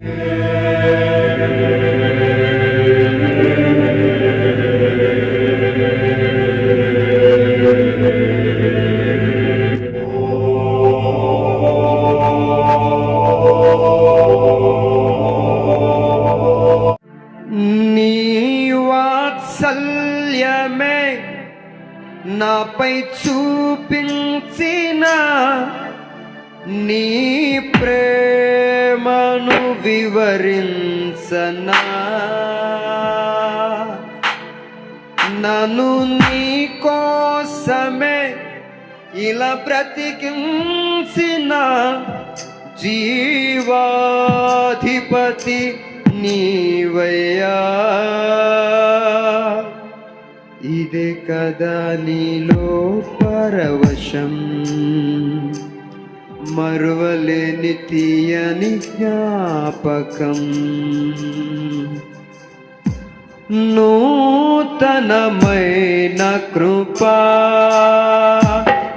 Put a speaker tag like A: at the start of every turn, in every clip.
A: నీ వివరించనా నను నీ కోసమే ఇలా బ్రతికించిన జీవాధిపతి నీవయ్యా. ఇదే కదా నీలో పరవశం. మరువలేని తీయని జ్ఞాపకం. నూతనమైన కృపా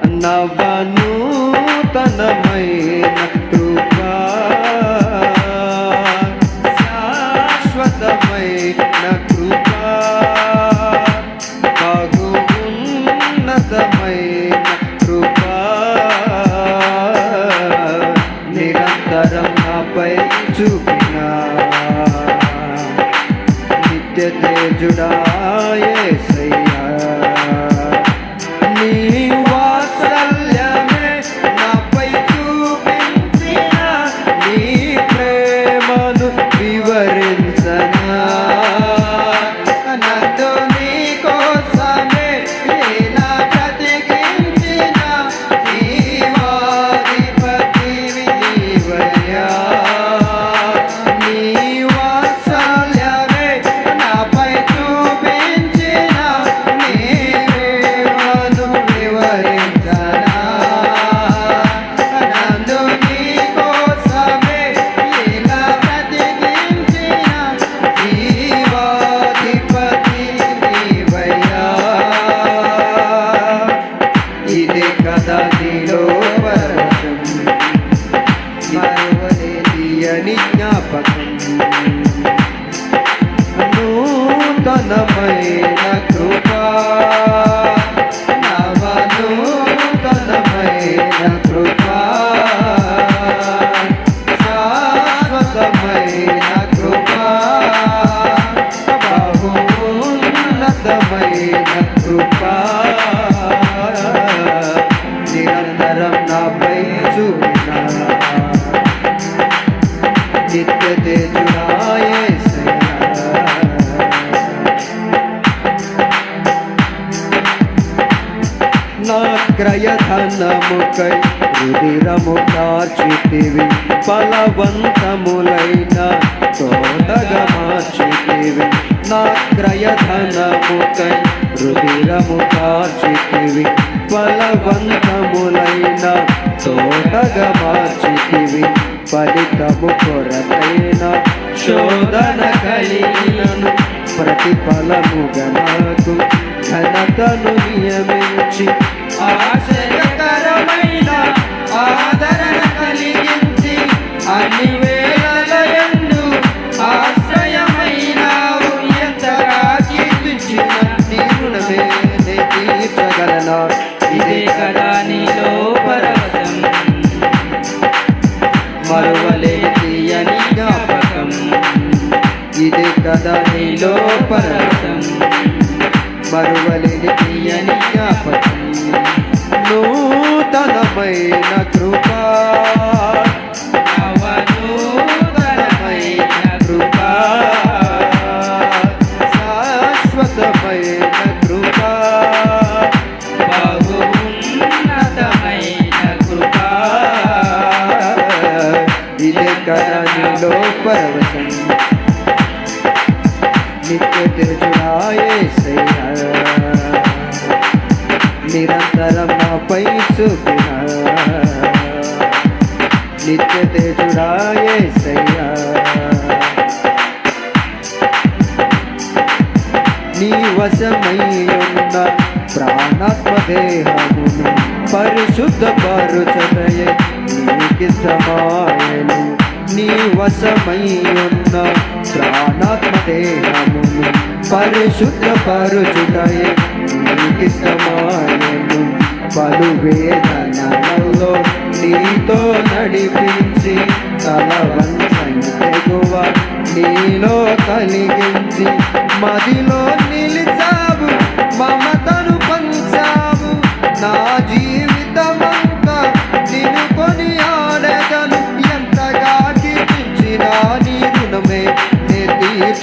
A: నవ నవనూతనమైన ധന്യനാമധന്യുടാ జ్ఞానముకై రుదిరము కాచితివి ఫలవంతములైన తోటగా మార్చితివి. నా క్రయధనముకై రుదిరము కాచితివి ఫలవంతములైన తోటగా మార్చితివి. ఫలితము కొరతైన శోధన కలిగినను ప్రతిఫలముగా నాకు ఘనతను నియమించి ఆశ్చర్యకరమైన ఆదరణ కలిగించి అన్ని వేళలయందు ఆశ్రయమైనావు ఎంతగా కీర్తించిన నీ రుణమే నే
B: ఇదే కదా నీలో పరవశం.
A: మరువలేని తీయని జ్ఞాపకం. ఇదే కదా నీలో పరవశం. మరువలేని తీయని జ్ఞాపకం. నూతనమైన నిత్య నిరంతరం నాపై చూపిన నిత్య నీ వశమయ్యున్న ప్రాణాత్మ దేహమును పరిశుద్ధ పరుచదయ నీకిష్టమాయను నీ వశమయ్యున్న ప్రాణాత్మ పరిశుద్ధ పరిశుద్ధపరుచుటయే నీకిష్టమాయను పలు వేదనలో నీతో నడిపించి తలవంతెగువ నీలో కలిగించి మదిలో నిలిచావు.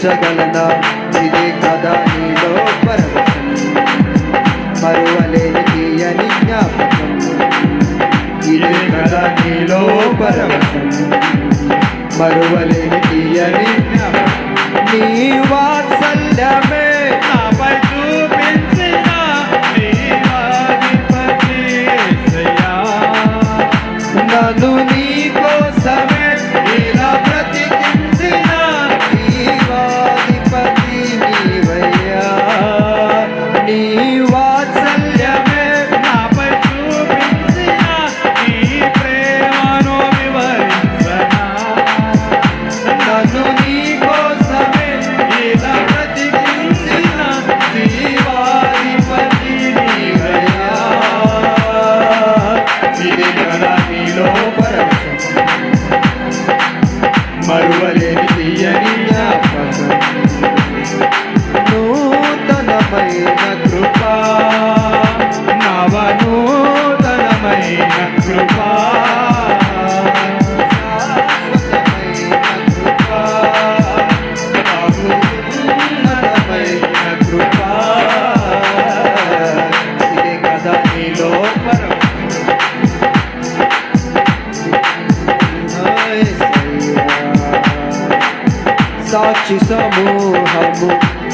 A: తీర్చగలనా ఇదే కదా నీలో పరవశం మరువలేని తీయని జ్ఞాపకం. ఇదే కదా నీలో మరువలేని తీయని జ్ఞాపకం. నీవా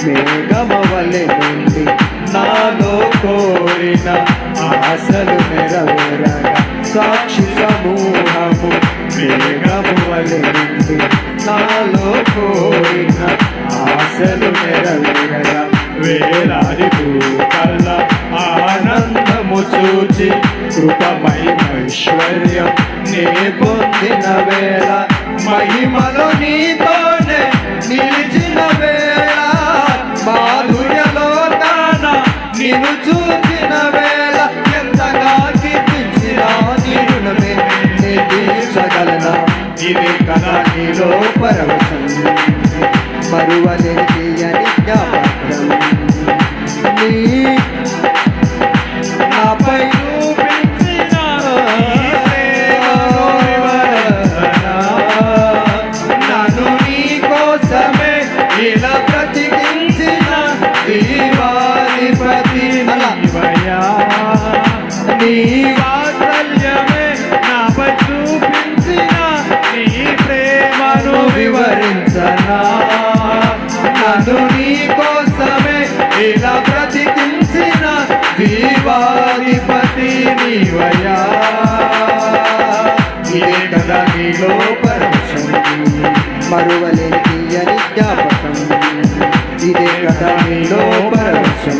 A: మేఘమవలె నుండి నాలో కోరిన ఆశలు నెరవేరగా సాక్షి సమూహము మేఘమవలె నుండి నాలో కోరిన ఆశలు నెరవేరగా
B: వేలాది కళ్ళ ఆనందము చూచి కృపమయమైశ్వర్యం నే
A: పొందిన వేళ మహిమలు నీతోనే నిలిచిన వేళ మరువలేని తీయని జ్ఞాపకం ఇదే కదా మీలో పరవశం.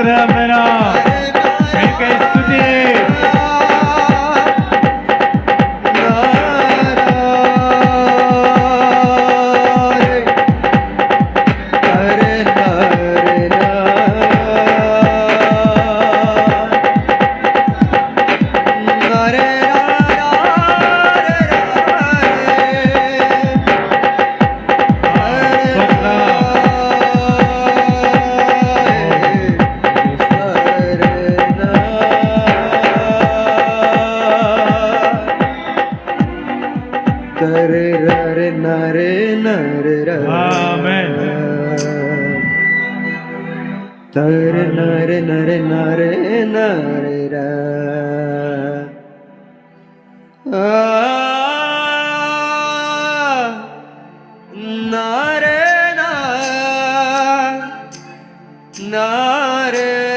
A: ಮಾತ್ರ नारे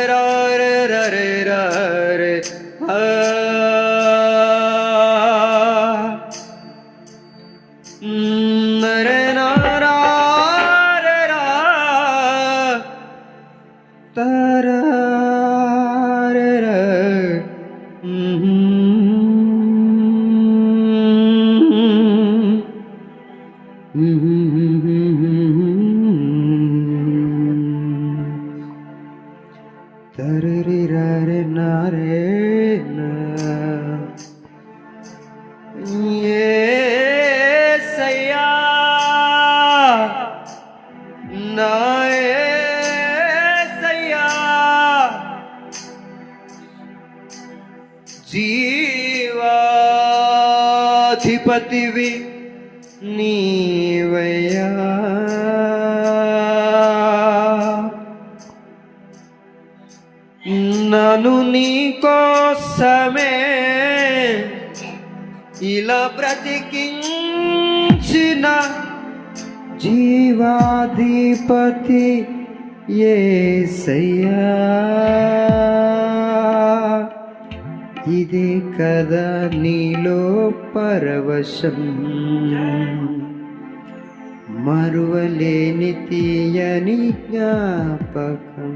A: தருரி ரே நாரே ஏ சையா நாயே சையா ஜீவாதிபதி வி நீ నను నీ కోసమే ఇలా బ్రతికించిన జీవాధిపతి ఇది కదా నీలో పరవశం. మరువలేని తీయని జ్ఞాపకం.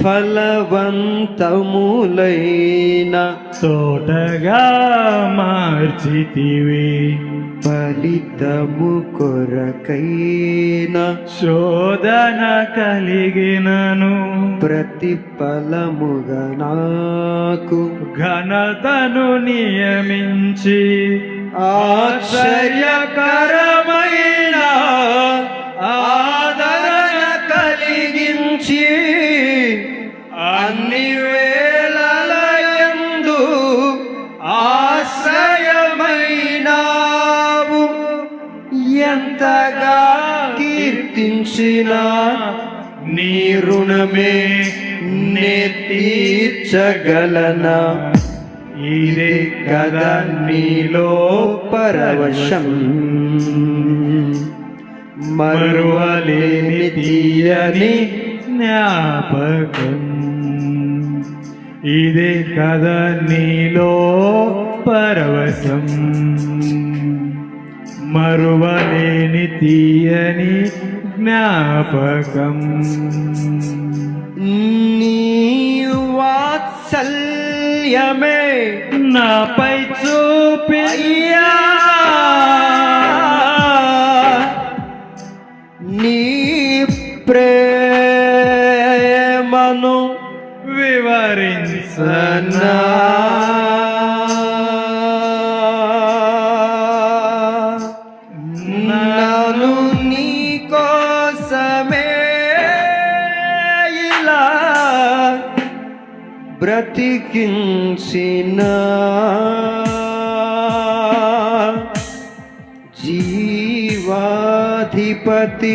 A: ఫలవంతములైన
B: తోటగా మార్చితివి.
A: ఫలితము కొరకైన
B: శోధన కలిగినను.
A: ప్రతిఫలముగా నాకు
B: ఘనతను నియమించి
A: ఆశ్చర్యకరమైనా చేసిన నీ రుణమే నే తీర్చగలనా? ఇదే కదా నీలో పరవశం
B: మరువలేని తీయని జ్ఞాపకం. ఇదే కదా నీలో పరవశం మరువలేని తీయని జ్ఞాపకం.
A: నీ వాత్సల్యమే
B: నాపై చూపియ్యా.
A: నీ ప్రేమను
B: వివరించనా.
A: బ్రతికించిన జీవాధిపతి